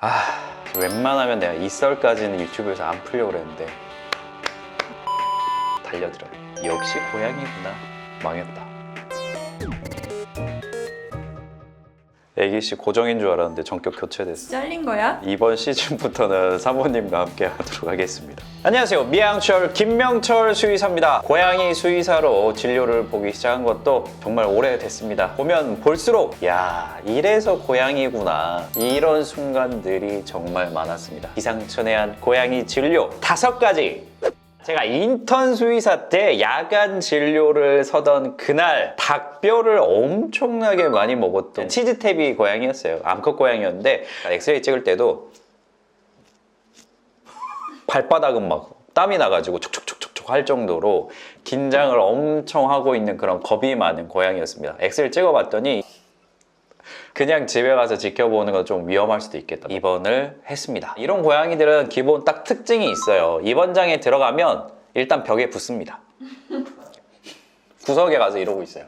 아 웬만하면 내가 이 썰까지는 유튜브에서 안 풀려고 그랬는데 달려들어요 역시 고양이구나 망했다 애기씨 고정인 줄 알았는데 전격 교체됐어 잘린 거야? 이번 시즌부터는 사모님과 함께 하도록 하겠습니다. 안녕하세요. 미양철 김명철 수의사입니다. 고양이 수의사로 진료를 보기 시작한 것도 정말 오래됐습니다. 보면 볼수록 야 이래서 고양이구나 이런 순간들이 정말 많았습니다. 기상천외한 고양이 진료 다섯 가지 제가 인턴 수의사 때 야간 진료를 서던 그날 닭뼈를 엄청나게 많이 먹었던 치즈탭이 고양이였어요. 암컷 고양이였는데 엑스레이 찍을 때도 발바닥은 막 땀이 나가지고 촉촉촉촉촉 할 정도로 긴장을 엄청 하고 있는 그런 겁이 많은 고양이였습니다. 엑스레이 찍어봤더니 그냥 집에 가서 지켜보는 건 좀 위험할 수도 있겠다. 입원을 했습니다. 이런 고양이들은 기본 딱 특징이 있어요. 입원장에 들어가면 일단 벽에 붙습니다. 구석에 가서 이러고 있어요.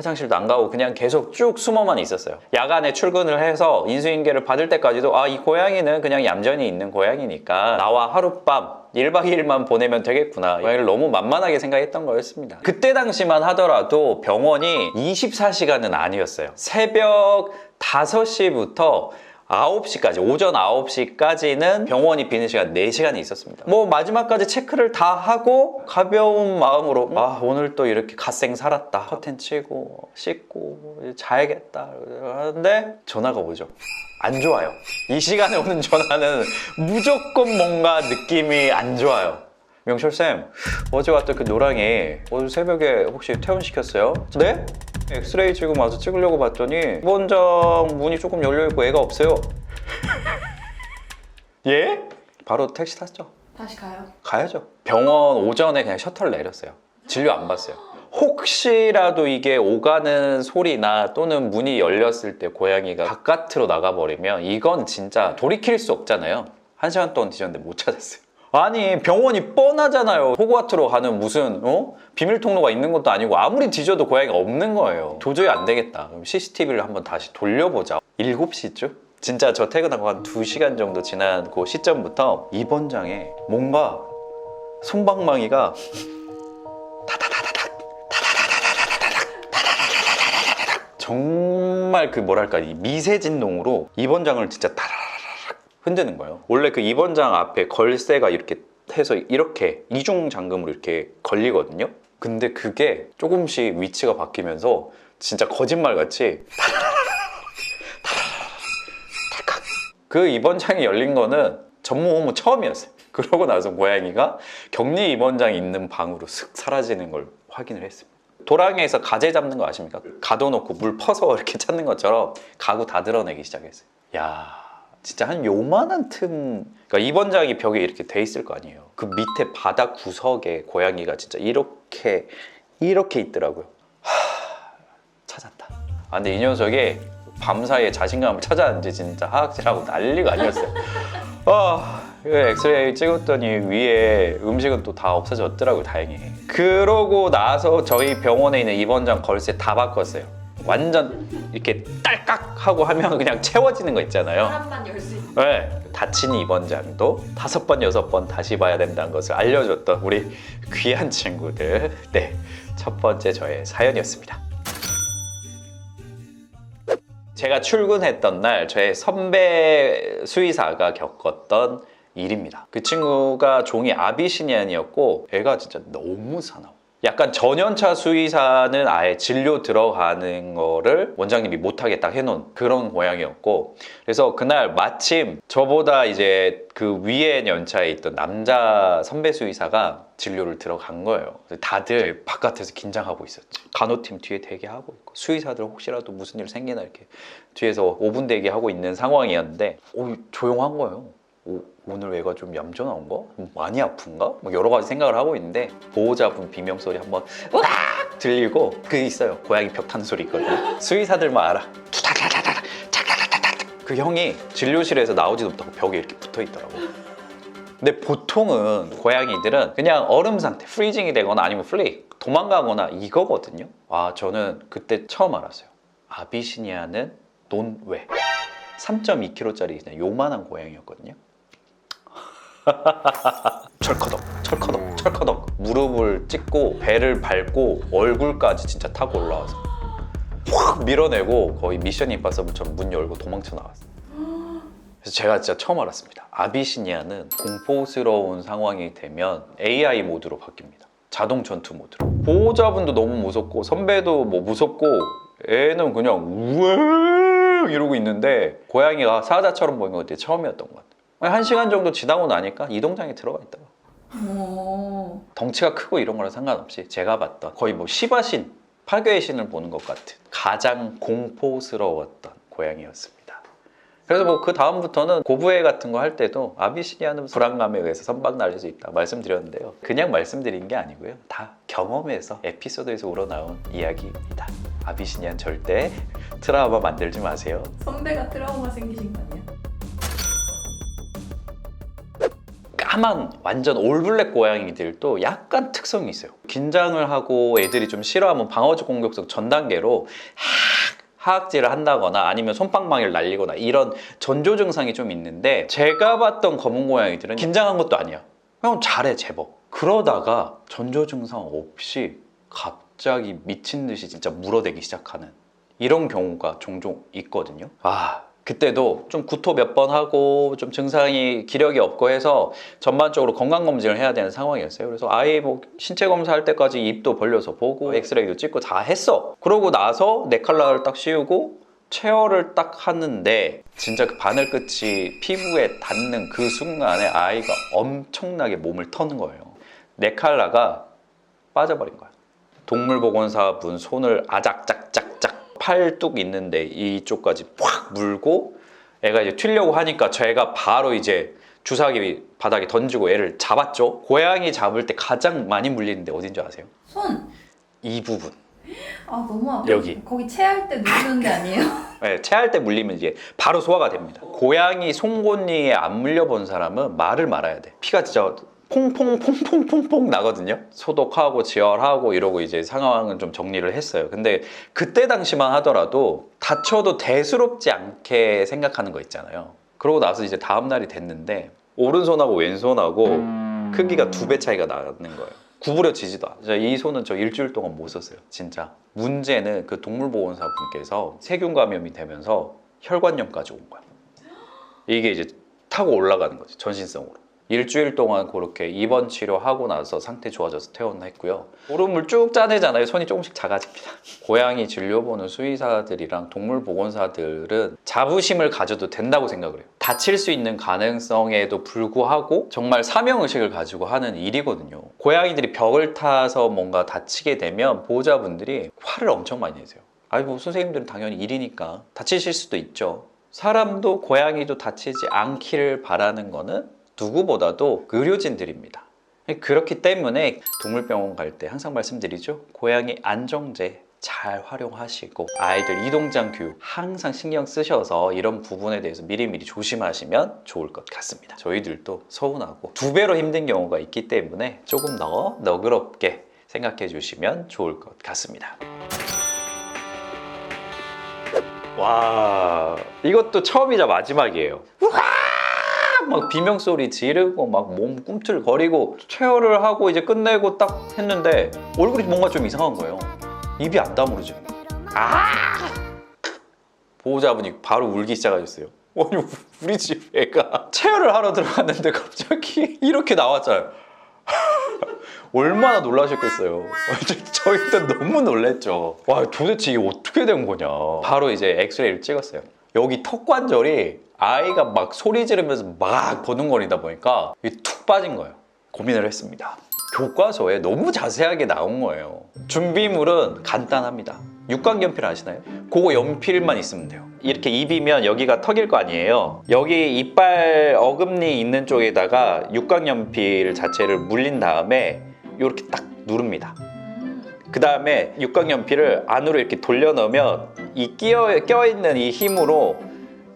화장실도 안 가고 그냥 계속 쭉 숨어만 있었어요. 야간에 출근을 해서 인수인계를 받을 때까지도 아, 이 고양이는 그냥 얌전히 있는 고양이니까 나와 하룻밤 1박 2일만 보내면 되겠구나. 고양이를 너무 만만하게 생각했던 거였습니다. 그때 당시만 하더라도 병원이 24시간은 아니었어요. 새벽 5시부터 9시까지, 오전 9시까지는 병원이 비는 시간 4시간이 있었습니다. 뭐 마지막까지 체크를 다 하고 가벼운 마음으로 아, 오늘 또 이렇게 갓생 살았다. 커튼 치고 씻고 자야겠다. 하는데 전화가 오죠. 안 좋아요. 이 시간에 오는 전화는 무조건 뭔가 느낌이 안 좋아요. 명철쌤, 어제 왔던 그 노랑이 오늘 새벽에 혹시 퇴원시켰어요? 네? 엑스레이 지금 와서 찍으려고 봤더니 원장 문이 조금 열려있고 애가 없어요. 예? 바로 택시 탔죠. 다시 가요. 가야죠. 병원 오전에 그냥 셔터를 내렸어요. 진료 안 봤어요. 혹시라도 이게 오가는 소리나 또는 문이 열렸을 때 고양이가 바깥으로 나가버리면 이건 진짜 돌이킬 수 없잖아요. 한 시간 동안 뒤졌는데 못 찾았어요. 아니 병원이 뻔하잖아요. 호그와트로 가는 무슨 어? 비밀 통로가 있는 것도 아니고 아무리 뒤져도 고양이가 없는 거예요. 도저히 안 되겠다. 그럼 CCTV를 한번 다시 돌려보자. 7시쯤? 진짜 저 퇴근하고 한 2시간 정도 지난 그 시점부터 입원장에 뭔가 손방망이가 정말 그 뭐랄까 이 미세 진동으로 입원장을 진짜 타라라락 흔드는 거예요. 원래 그 입원장 앞에 걸쇠가 이렇게 해서 이렇게 이중 잠금으로 이렇게 걸리거든요. 근데 그게 조금씩 위치가 바뀌면서 진짜 거짓말 같이 그 입원장이 열린 거는 전무 호무 처음이었어요. 그러고 나서 고양이가 격리 입원장이 있는 방으로 슥 사라지는 걸 확인을 했습니다. 도랑에서 가재 잡는 거 아십니까? 가둬놓고 물 퍼서 이렇게 찾는 것처럼 가구 다 드러내기 시작했어요. 야, 진짜 한 요만한 틈. 그러니까 입원장이 벽에 이렇게 돼 있을 거 아니에요. 그 밑에 바닥 구석에 고양이가 진짜 이렇게 이렇게 있더라고요. 하, 찾았다. 아, 근데 이 녀석이 밤사이에 자신감을 찾았는지 진짜 하악질하고 난리가 아니었어요. 아, 그 엑스레이 찍었더니 위에 음식은 또 다 없어졌더라고요, 다행히. 그러고 나서 저희 병원에 있는 입원장 걸쇠 다 바꿨어요. 완전 이렇게 딸깍 하고 하면 그냥 채워지는 거 있잖아요. 사람만 열 수 있는. 네, 다친 입원장도 다섯 번 여섯 번 다시 봐야 된다는 것을 알려줬던 우리 귀한 친구들. 네, 첫 번째 저의 사연이었습니다. 제가 출근했던 날 저의 선배 수의사가 겪었던 일입니다. 그 친구가 종이 아비시니안이었고 애가 진짜 너무 사나워. 약간 전연차 수의사는 아예 진료 들어가는 거를 원장님이 못하게 딱 해놓은 그런 고양이였고 그래서 그날 마침 저보다 이제 그 위에 연차에 있던 남자 선배 수의사가 진료를 들어간 거예요. 다들 바깥에서 긴장하고 있었지. 간호팀 뒤에 대기하고 있고 수의사들 혹시라도 무슨 일 생기나 이렇게 뒤에서 5분 대기하고 있는 상황이었는데 오, 조용한 거예요. 오, 오늘 애가 좀 얌전한가? 많이 아픈가? 뭐 여러 가지 생각을 하고 있는데 보호자분 비명 소리 한번 으악 들리고 그 있어요. 고양이 벽 타는 소리 있거든요. 수의사들만 알아. 투다다다다다. 그 형이 진료실에서 나오지도 못하고 벽에 이렇게 붙어 있더라고. 근데 보통은 고양이들은 그냥 얼음 상태, 프리징이 되거나 아니면 플레이, 도망가거나 이거거든요. 아, 저는 그때 처음 알았어요. 아비시니아는 논외. 3.2kg짜리 그냥 요만한 고양이였거든요. 철커덕, 철커덕, 철커덕. 무릎을 찍고 배를 밟고 얼굴까지 진짜 타고 올라와서 확 밀어내고 거의 미션 임파서블처럼 문 열고 도망쳐 나왔어요. 그래서 제가 진짜 처음 알았습니다. 아비시니아는 공포스러운 상황이 되면 AI 모드로 바뀝니다. 자동 전투 모드로. 보호자분도 너무 무섭고 선배도 뭐 무섭고 애는 그냥 우에 이러고 있는데 고양이가 사자처럼 보이는 건 그때 처음이었던 것 같아요. 한 시간 정도 지나고 나니까 이동장에 들어가 있다가 오. 덩치가 크고 이런 거랑 상관없이 제가 봤던 거의 뭐 시바신, 파괴의 신을 보는 것 같은 가장 공포스러웠던 고양이였습니다. 그래서 뭐 그 다음부터는 고부회 같은 거 할 때도 아비시니아는 불안감에 의해서 선박 날릴 수 있다 말씀드렸는데요. 그냥 말씀드린 게 아니고요. 다 경험에서 에피소드에서 우러나온 이야기입니다. 아비시니안 절대 트라우마 만들지 마세요. 선배가 트라우마 생기신 거 아니야? 까만 완전 올블랙 고양이들도 약간 특성이 있어요. 긴장을 하고 애들이 좀 싫어하면 방어적 공격성 전 단계로 하악질을 한다거나 아니면 손방망이를 날리거나 이런 전조 증상이 좀 있는데 제가 봤던 검은 고양이들은 긴장한 것도 아니야. 그냥 잘해 제법. 그러다가 전조 증상 없이 갑자기 미친 듯이 진짜 물어대기 시작하는 이런 경우가 종종 있거든요. 아 그때도 좀 구토 몇 번 하고 좀 증상이 기력이 없고 해서 전반적으로 건강 검진을 해야 되는 상황이었어요. 그래서 아예 뭐 신체 검사할 때까지 입도 벌려서 보고 엑스레이도 찍고 다 했어. 그러고 나서 네칼라를 딱 씌우고 체어를 딱 하는데 진짜 그 바늘 끝이 피부에 닿는 그 순간에 아이가 엄청나게 몸을 터는 거예요. 네칼라가 빠져버린 거야. 동물보건사분 손을 아작짝짝짝 팔뚝 있는데 이쪽까지 확 물고 애가 이제 튀려고 하니까 제가 바로 이제 주사기 바닥에 던지고 애를 잡았죠. 고양이 잡을 때 가장 많이 물리는데 어딘지 아세요? 손. 이 부분. 아 너무 아파. 여기. 거기 체할 때 누르는 데 아니에요? 네, 체할 때 물리면 이제 바로 소화가 됩니다. 고양이 송곳니에 안 물려본 사람은 말을 말아야 돼. 피가 진짜 퐁퐁퐁퐁퐁퐁 나거든요. 소독하고 지혈하고 이러고 이제 상황은 좀 정리를 했어요. 근데 그때 당시만 하더라도 다쳐도 대수롭지 않게 생각하는 거 있잖아요. 그러고 나서 이제 다음 날이 됐는데 오른손하고 왼손하고 크기가 두 배 차이가 나는 거예요. 구부려지지도 않아. 이 손은 저 일주일 동안 못 썼어요. 진짜. 문제는 그 동물보건사 분께서 세균 감염이 되면서 혈관염까지 온 거야. 이게 이제 타고 올라가는 거지 전신성으로. 일주일 동안 그렇게 입원 치료하고 나서 상태 좋아져서 퇴원했고요. 오름을 쭉 짜내잖아요. 손이 조금씩 작아집니다. 고양이 진료보는 수의사들이랑 동물보건사들은 자부심을 가져도 된다고 생각을 해요. 다칠 수 있는 가능성에도 불구하고 정말 사명의식을 가지고 하는 일이거든요. 고양이들이 벽을 타서 뭔가 다치게 되면 보호자분들이 화를 엄청 많이 내세요. 아이고 선생님들은 당연히 일이니까 다치실 수도 있죠. 사람도 고양이도 다치지 않기를 바라는 거는 누구보다도 의료진들입니다. 그렇기 때문에 동물병원 갈 때 항상 말씀드리죠. 고양이 안정제 잘 활용하시고 아이들 이동장 교육 항상 신경 쓰셔서 이런 부분에 대해서 미리미리 조심하시면 좋을 것 같습니다. 저희들도 서운하고 두 배로 힘든 경우가 있기 때문에 조금 더 너그럽게 생각해 주시면 좋을 것 같습니다. 와 이것도 처음이자 마지막이에요. 막 비명 소리 지르고 막 몸 꿈틀거리고 체어를 하고 이제 끝내고 딱 했는데 얼굴이 뭔가 좀 이상한 거예요. 입이 안 다물어지는 거예요. 아! 보호자분이 바로 울기 시작하셨어요. 아니 우리 집 애가 체어를 하러 들어갔는데 갑자기 이렇게 나왔잖아요. 얼마나 놀라셨겠어요. 저희도 너무 놀랬죠. 와 도대체 이게 어떻게 된 거냐. 바로 이제 엑스레이를 찍었어요. 여기 턱 관절이 아이가 막 소리 지르면서 막 버둥거리다 보니까 이게 툭 빠진 거예요. 고민을 했습니다. 교과서에 너무 자세하게 나온 거예요. 준비물은 간단합니다. 육각연필 아시나요? 그거 연필만 있으면 돼요. 이렇게 입이면 여기가 턱일 거 아니에요. 여기 이빨 어금니 있는 쪽에다가 육각연필 자체를 물린 다음에 이렇게 딱 누릅니다. 그 다음에 육각연필을 안으로 이렇게 돌려 넣으면 이 끼어 껴있는 이 힘으로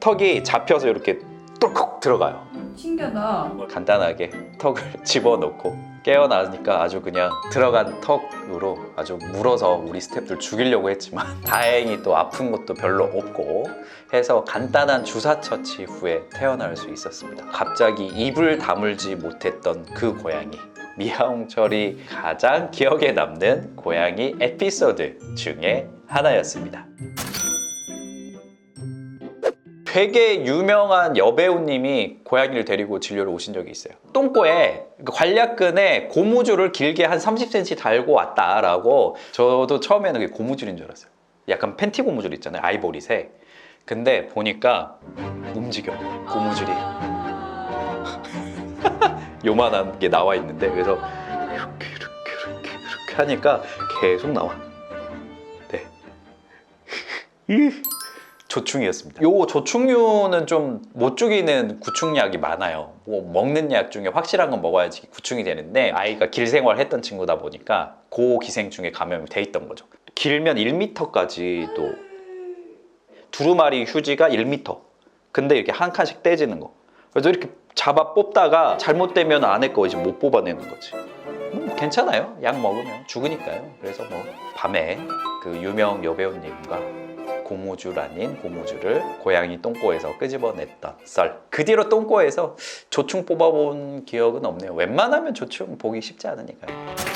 턱이 잡혀서 이렇게 뿔컥 들어가요. 신기하다. 간단하게 턱을 집어넣고 깨어나니까 아주 그냥 들어간 턱으로 아주 물어서 우리 스태프들 죽이려고 했지만 다행히 또 아픈 것도 별로 없고 해서 간단한 주사 처치 후에 태어날 수 있었습니다. 갑자기 입을 다물지 못했던 그 고양이. 미아홍철이 가장 기억에 남는 고양이 에피소드 중에 하나였습니다. 되게 유명한 여배우님이 고양이를 데리고 진료를 오신 적이 있어요. 똥꼬에 그 관략근에 고무줄을 길게 한 30cm 달고 왔다라고 저도 처음에는 그게 고무줄인 줄 알았어요. 약간 팬티 고무줄 있잖아요. 아이보리색. 근데 보니까 움직여. 고무줄이. 요만한 게 나와 있는데 그래서 이렇게 이렇게 이렇게 이렇게 하니까 계속 나와. 네. 조충이었습니다. 요 조충류는 좀 못 죽이는 구충약이 많아요. 뭐 먹는 약 중에 확실한 건 먹어야지 구충이 되는데 아이가 길 생활 했던 친구다 보니까 고기생충에 감염이 돼 있던 거죠. 길면 1m까지도 두루마리 휴지가 1m. 근데 이렇게 한 칸씩 떼지는 거. 그래서 이렇게 잡아 뽑다가 잘못되면 안에 거 이제 못 뽑아내는 거지. 뭐 괜찮아요. 약 먹으면 죽으니까요. 그래서 뭐 밤에 그 유명 여배우님과 고무줄 아닌 고무줄을 고양이 똥꼬에서 끄집어냈던 썰. 그 뒤로 똥꼬에서 조충 뽑아본 기억은 없네요. 웬만하면 조충 보기 쉽지 않으니까요.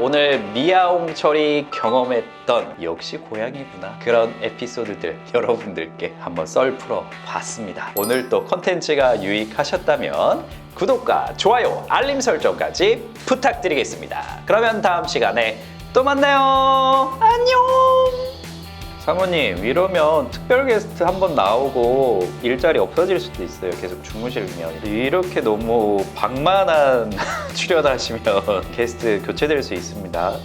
오늘 미아홍철이 경험했던 역시 고양이구나 그런 에피소드들 여러분들께 한번 썰 풀어 봤습니다. 오늘 또 컨텐츠가 유익하셨다면 구독과 좋아요, 알림 설정까지 부탁드리겠습니다. 그러면 다음 시간에 또 만나요. 안녕. 사모님 이러면 특별 게스트 한 번 나오고 일자리 없어질 수도 있어요. 계속 주무시면 이렇게 너무 방만한 출연하시면 게스트 교체될 수 있습니다.